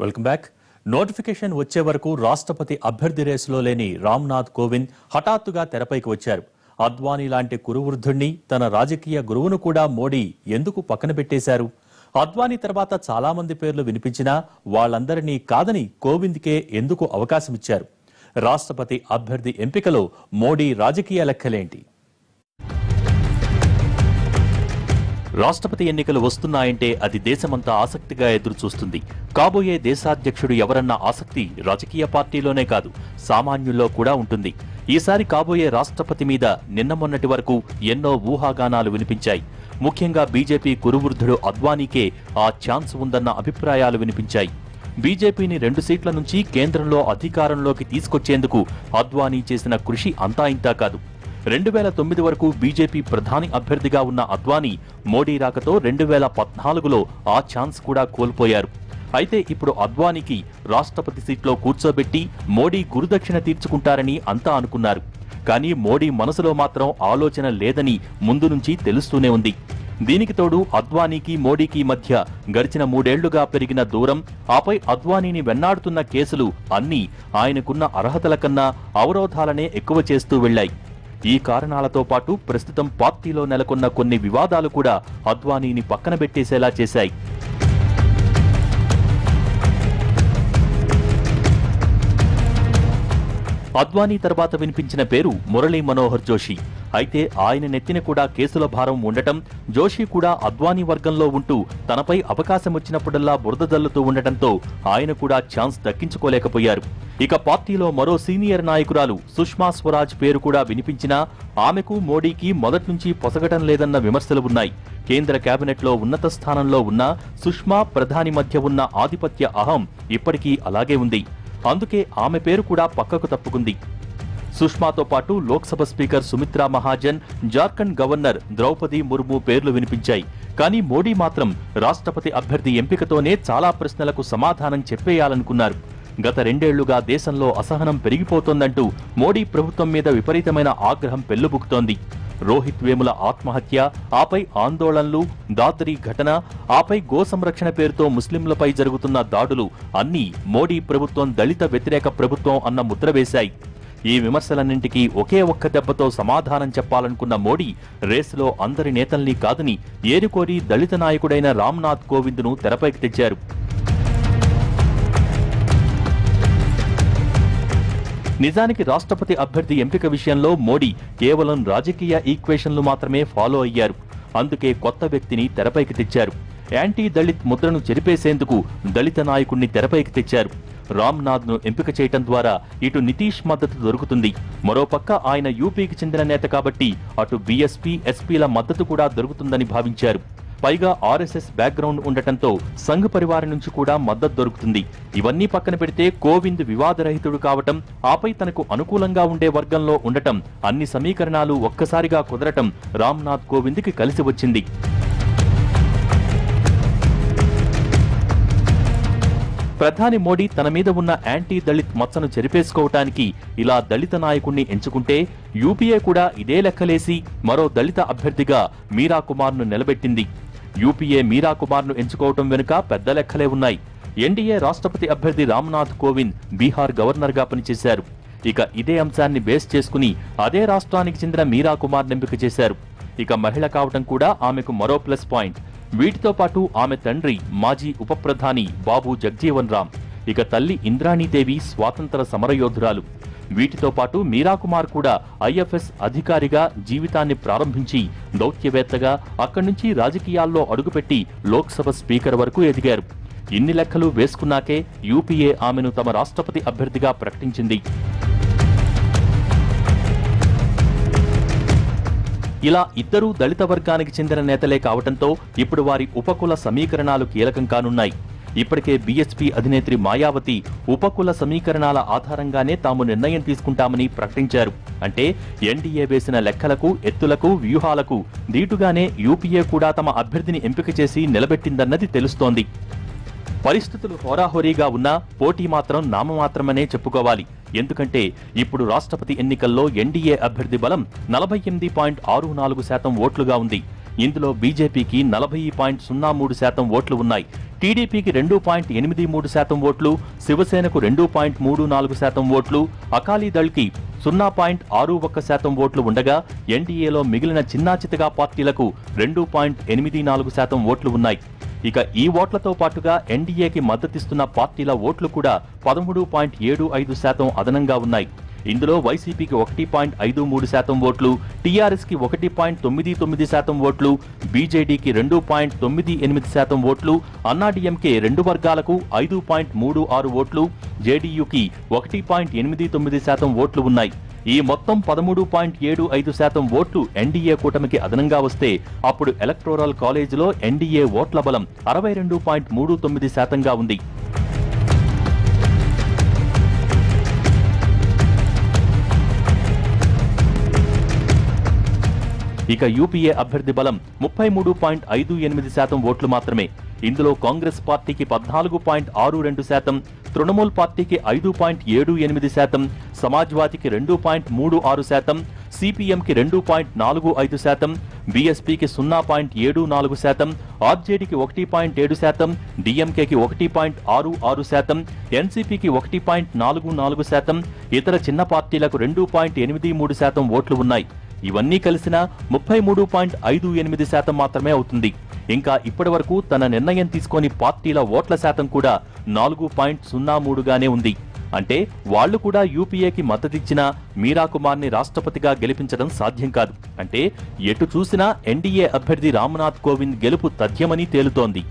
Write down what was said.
Welcome back. Notification వచ్చే వరకు రాష్ట్రపతి అభ్యర్థి రేసులో లేని రామ్నాథ్ కోవింద్ హఠాత్తుగా తెరపైకి వచ్చారు. అద్వానీ లాంటి కురువృద్ధుణ్ణి తన రాజకీయ గురువును కూడా మోడీ ఎందుకు పక్కన పెట్టేశారు? అద్వానీ తర్వాత చాలా మంది పేర్లు వినిపించినా వాళ్ళందరినీ కాదని కోవింద్కే ఎందుకు అవకాశమిచ్చారు? రాష్ట్రపతి అభ్యర్థి ఎంపికలో మోడీ రాజకీయ లెక్కలేంటి? రాష్ట్రపతి ఎన్నికలు వస్తున్నాయంటే అది దేశమంతా ఆసక్తిగా ఎదురుచూస్తుంది. కాబోయే దేశాధ్యక్షుడు ఎవరన్న ఆసక్తి రాజకీయ పార్టీలోనే కాదు సామాన్యుల్లో కూడా ఉంటుంది. ఈసారి కాబోయే రాష్ట్రపతి మీద నిన్న మొన్నటి వరకు ఎన్నో ఊహాగానాలు వినిపించాయి. ముఖ్యంగా బీజేపీ కురువృద్ధుడు అద్వానీకే ఆ ఛాన్స్ ఉందన్న అభిప్రాయాలు వినిపించాయి. బీజేపీని రెండు సీట్ల నుంచి కేంద్రంలో అధికారంలోకి తీసుకొచ్చేందుకు అద్వానీ చేసిన కృషి అంతా ఇంతా కాదు. రెండు వేల తొమ్మిది వరకు బీజేపీ ప్రధాని అభ్యర్థిగా ఉన్న అద్వానీ మోడీ రాకతో రెండు వేల పద్నాలుగులో ఆ ఛాన్స్ కూడా కోల్పోయారు. అయితే ఇప్పుడు అద్వానీకి రాష్ట్రపతి సీట్లో కూర్చోబెట్టి మోడీ గురుదక్షిణ తీర్చుకుంటారని అంతా అనుకున్నారు. కానీ మోడీ మనసులో మాత్రం ఆలోచన లేదని ముందు నుంచి తెలుస్తూనే ఉంది. దీనికి తోడు అద్వానీకి మోడీకి మధ్య గడిచిన మూడేళ్ళుగా పెరిగిన దూరం ఆపై అద్వానీని వెన్నాడుతున్న కేసులు అన్నీ ఆయనకున్న అర్హతల కన్నా అవరోధాలనే ఎక్కువ చేస్తూ వెళ్ళాయి ఈ కారణాలతో పాటు ప్రస్తుతం పార్టీలో నెలకొన్న కొన్ని వివాదాలు కూడా అద్వానీని పక్కన పెట్టేసేలా చేశాయి. అద్వానీ తర్వాత వినిపించిన పేరు మురళీ మనోహర్ జోషి. అయితే ఆయన నెత్తిన కూడా కేసుల భారం ఉండటం జోషి కూడా అద్వానీ వర్గంలో ఉంటూ తనపై అవకాశం వచ్చినప్పుడల్లా బురద జల్లుతూ ఉండటంతో ఆయన కూడా ఛాన్స్ దక్కించుకోలేకపోయారు. ఇక పార్టీలో మరో సీనియర్ నాయకురాలు సుష్మా స్వరాజ్ పేరు కూడా వినిపించినా ఆమెకు మోడీకి మొదటి నుంచి పొసగటం లేదన్న విమర్శలు ఉన్నాయి. కేంద్ర కేబినెట్లో ఉన్నత స్థానంలో ఉన్న సుష్మా ప్రధాని మధ్య ఉన్న ఆధిపత్య అహం ఇప్పటికీ అలాగే ఉంది. అందుకే ఆమె పేరు కూడా పక్కకు తప్పుకుంది. సుష్మాతో పాటు లోక్సభ స్పీకర్ సుమిత్రా మహాజన్ జార్ఖండ్ గవర్నర్ ద్రౌపది ముర్ము పేర్లు వినిపించాయి. కానీ మోడీ మాత్రం రాష్ట్రపతి అభ్యర్థి ఎంపికతోనే చాలా ప్రశ్నలకు సమాధానం చెప్పేయాలనుకున్నారు. గత రెండేళ్ళుగా దేశంలో అసహనం పెరిగిపోతోందంటూ మోడీ ప్రభుత్వం మీద విపరీతమైన ఆగ్రహం పెల్లుబుకుతోంది రోహిత్ వేముల ఆత్మహత్య ఆపై ఆందోళనలు దాద్రి ఘటన ఆపై గో సంరక్షణ పేరుతో ముస్లింలపై జరుగుతున్న దాడులు అన్నీ మోడీ ప్రభుత్వం దళిత వ్యతిరేక ప్రభుత్వం అన్న ముద్ర వేశాయి. ఈ విమర్శలన్నింటికీ ఒకే ఒక్క దెబ్బతో సమాధానం చెప్పాలనుకున్న మోడీ రేసులో అందరి నేతల్ని కాదని ఏరుకోరి దళిత నాయకుడైన రామ్నాథ్ కోవింద్ను తెరపైకి తెచ్చారు. నిజానికి రాష్ట్రపతి అభ్యర్థి ఎంపిక విషయంలో మోడీ కేవలం రాజకీయ ఈక్వేషన్లు మాత్రమే ఫాలో అయ్యారు. అందుకే కొత్త వ్యక్తిని తెరపైకి తెచ్చారు. యాంటీ దళిత్ ముద్రను చెరిపేసేందుకు దళిత నాయకుణ్ణి తెరపైకి తెచ్చారు. రామ్నాథ్ను ఎంపిక చేయటం ద్వారా ఇటు నితీష్ మద్దతు దొరుకుతుంది. మరోపక్క ఆయన యూపీకి చెందిన నేత కాబట్టి అటు బీఎస్పీ ఎస్పీల మద్దతు కూడా దొరుకుతుందని భావించారు. పైగా ఆర్ఎస్ఎస్ బ్యాక్గ్రౌండ్ ఉండటంతో సంఘ్ పరివారం నుంచి కూడా మద్దతు దొరుకుతుంది. ఇవన్నీ పక్కన పెడితే కోవింద్ వివాదరహితుడు కావటం ఆపై తనకు అనుకూలంగా ఉండే వర్గంలో ఉండటం అన్ని సమీకరణాలు ఒక్కసారిగా కుదరటం రామ్నాథ్ కోవింద్కి కలిసి వచ్చింది. ప్రధాని మోడీ తన మీద ఉన్న యాంటీ దళిత్ మచ్చను చెరిపేసుకోవటానికి ఇలా దళిత నాయకుణ్ణి ఎంచుకుంటే యూపీఏ కూడా ఇదే లెక్కలేసి మరో దళిత అభ్యర్థిగా మీరా కుమార్ను నిలబెట్టింది. యూపీఏ మీరా కుమార్ను ఎంచుకోవటం వెనుక పెద్ద లెక్కలే ఉన్నాయి. ఎన్డీఏ రాష్ట్రపతి అభ్యర్థి రామ్నాథ్ కోవింద్ బీహార్ గవర్నర్గా పనిచేశారు. ఇక ఇదే అంశాన్ని బేస్ చేసుకుని అదే రాష్ట్రానికి చెందిన మీరా కుమార్ ఎంపిక చేశారు. ఇక మహిళ కావటం కూడా ఆమెకు మరో ప్లస్ పాయింట్. వీటితో పాటు ఆమె తండ్రి మాజీ ఉప ప్రధాని బాబు జగ్జీవన్ రామ్ ఇక తల్లి ఇంద్రాణీదేవి స్వాతంత్ర సమరయోధురాలు. వీటితో పాటు మీరాకుమార్ కూడా ఐఎఫ్ఎస్ అధికారిగా జీవితాన్ని ప్రారంభించి దౌత్యవేత్తగా అక్కడి నుంచి రాజకీయాల్లో అడుగుపెట్టి లోక్సభ స్పీకర్ వరకు ఎదిగారు. ఇన్ని లెక్కలు వేసుకున్నాకే యూపీఏ ఆమెను తమ రాష్ట్రపతి అభ్యర్థిగా ప్రకటించింది. ఇలా ఇద్దరూ దళిత వర్గానికి చెందిన నేతలే కావటంతో ఇప్పుడు వారి ఉపకుల సమీకరణాలు కీలకం కానున్నాయి. ఇప్పటికే బీఎస్పీ అధినేత్రి మాయావతి ఉపకుల సమీకరణాల ఆధారంగానే తాము నిర్ణయం తీసుకుంటామని ప్రకటించారు. అంటే ఎన్డీఏ వేసిన లెక్కలకు ఎత్తులకు వ్యూహాలకు దీటుగానే యూపీఏ కూడా తమ అభ్యర్థిని ఎంపిక చేసి నిలబెట్టిందన్నది తెలుస్తోంది. పరిస్థితులు హోరాహోరీగా ఉన్నా పోటీ మాత్రం నామమాత్రమనే చెప్పుకోవాలి. ఎందుకంటే ఇప్పుడు రాష్ట్రపతి ఎన్నికల్లో ఎన్డీఏ అభ్యర్థి బలం నలభై ఎనిమిది పాయింట్ ఆరు నాలుగు శాతం ఓట్లుగా ఉంది. ఇందులో బీజేపీకి నలభై పాయింట్ సున్నా మూడు శాతం ఓట్లు ఉన్నాయి. టీడీపీకి రెండు పాయింట్ ఎనిమిది మూడు శాతం ఓట్లు శివసేనకు రెండు పాయింట్ మూడు నాలుగు శాతం ఓట్లు అకాలీదళ్కి సున్నా పాయింట్ ఆరు ఒక్క శాతం ఓట్లు ఉండగా ఎన్డీఏలో మిగిలిన చిన్నాచితగా పార్టీలకు రెండు పాయింట్ ఎనిమిది నాలుగు శాతం ఓట్లు ఉన్నాయి. ఇక ఈ ఓట్లతో పాటుగా ఎన్డీఏకి మద్దతిస్తున్న పార్టీల ఓట్లు కూడా పదమూడు పాయింట్ ఏడు ఐదు శాతం అదనంగా ఉన్నాయి. ఇందులో వైసీపీకి ఒకటి పాయింట్ ఐదు మూడు శాతం ఓట్లు టీఆర్ఎస్కి ఒకటి పాయింట్ తొమ్మిది తొమ్మిది శాతం ఓట్లు బీజేడీకి రెండు పాయింట్ తొమ్మిది ఎనిమిది శాతం ఓట్లు అన్నాడీఎంకే రెండు వర్గాలకు ఐదు పాయింట్ మూడు ఆరు ఓట్లు జేడీయూకి ఒకటి పాయింట్ ఎనిమిది తొమ్మిది శాతం ఓట్లు ఉన్నాయి. ఈ మొత్తం పదమూడు పాయింట్ ఏడు ఐదు శాతం ఓట్లు ఎన్డీఏ కూటమికి అదనంగా వస్తే అప్పుడు ఎలక్టోరల్ కాలేజీలో ఎన్డీఏ ఓట్ల బలం అరవై రెండు పాయింట్ మూడు తొమ్మిది శాతంగా ఉంది. ఇక యూపీఏ అభ్యర్థి బలం ముప్పై మూడు పాయింట్ ఐదు ఎనిమిది శాతం ఓట్లు మాత్రమే. ఇందులో కాంగ్రెస్ పార్టీకి పద్నాలుగు పాయింట్ ఆరు రెండు శాతం తృణమూల్ పార్టీకి ఐదు పాయింట్ ఏడు ఎనిమిది శాతం సమాజ్వాదీకి రెండు పాయింట్ మూడు ఆరు శాతం సిపిఎంకి రెండు పాయింట్ నాలుగు ఐదు శాతం బీఎస్పీకి సున్నా పాయింట్ ఏడు నాలుగు శాతం ఆర్జేడీకి ఒకటి పాయింట్ ఏడు శాతం డిఎంకేకి ఒకటి పాయింట్ ఆరు ఆరు శాతం ఎన్సీపీకి ఒకటి పాయింట్ నాలుగు నాలుగు శాతం ఇతర చిన్న పార్టీలకు రెండు పాయింట్ ఎనిమిది మూడు శాతం ఓట్లు ఉన్నాయి. ఇవన్నీ కలిసిన ముప్పై మూడు పాయింట్ ఐదు ఎనిమిది శాతం మాత్రమే అవుతుంది. ఇంకా ఇప్పటి వరకు తన నిర్ణయం తీసుకొని పార్టీల ఓట్ల శాతం కూడా నాలుగు పాయింట్ సున్నా మూడుగానే ఉంది. అంటే వాళ్ళు కూడా యూపీఏకి మద్దతిచ్చినా మీరా కుమార్ని రాష్ట్రపతిగా గెలిపించడం సాధ్యం కాదు. అంటే ఎటు చూసినా ఎన్డీఏ అభ్యర్థి రామ్నాథ్ కోవింద్ గెలుపు తథ్యమని తేలుతోంది.